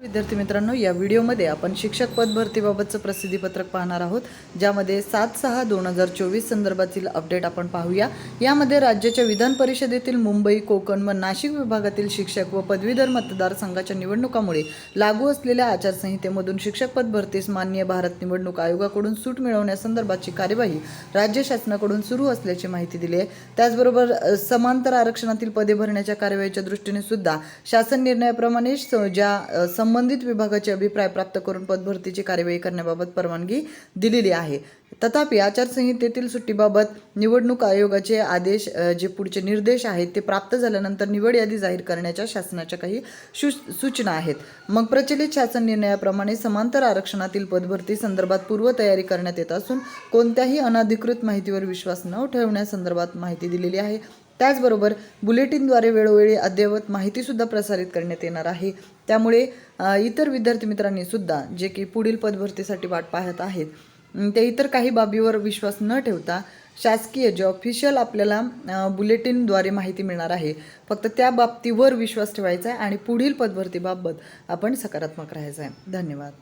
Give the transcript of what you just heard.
विद्यार्थी मित्रांनो या व्हिडिओमध्ये आपण शिक्षक पद भरतीबाबतचं प्रसिद्धीपत्रक पाहणार आहोत ज्यामध्ये सात सहा दोन हजार चोवीस संदर्भातील अपडेट आपण पाहूया. यामध्ये राज्याच्या विधान परिषदेतील मुंबई कोकण व नाशिक विभागातील शिक्षक व पदवीधर मतदारसंघाच्या निवडणुकामुळे लागू असलेल्या आचारसंहितेमधून शिक्षक पद भरतीस मान्य भारत निवडणूक आयोगाकडून सूट मिळवण्यासंदर्भाची कार्यवाही राज्य शासनाकडून सुरू असल्याची माहिती दिली आहे. त्याचबरोबर समांतर आरक्षणातील पदे भरण्याच्या कार्यवाहीच्या दृष्टीने सुद्धा शासन निर्णयाप्रमाणे ज्या संबंधित विभागाचे अभिप्राय प्राप्त करून पदभरतीची कार्यवाही करण्याबाबत परवानगी दिलेली आहे. तथापि आचारसंहितेतील सुट्टीबाबत निवडणूक आयोगाचे आदेश जे पुढचे निर्देश आहेत ते प्राप्त झाल्यानंतर निवड यादी जाहीर करण्याच्या शासनाच्या काही शु सूचना आहेत. मग प्रचलित शासन निर्णयाप्रमाणे समांतर आरक्षणातील पदभरती संदर्भात पूर्वतयारी करण्यात येत असून कोणत्याही अनधिकृत माहितीवर विश्वास न ठेवण्यासंदर्भात माहिती दिलेली आहे. त्याचबरोबर बुलेटिनद्वारे वेळोवेळी अद्ययावत माहितीसुद्धा प्रसारित करण्यात येणार आहे. त्यामुळे इतर विद्यार्थी मित्रांनी सुद्धा जे की पुढील पदभरतीसाठी वाट पाहत आहेत ते इतर काही बाबीवर विश्वास न ठेवता शासकीय जे ऑफिशियल आपल्याला बुलेटिनद्वारे माहिती मिळणार आहे फक्त त्या बाबतीवर विश्वास ठेवायचा आहे आणि पुढील पदभरतीबाबत आपण सकारात्मक राहायचं आहे. धन्यवाद.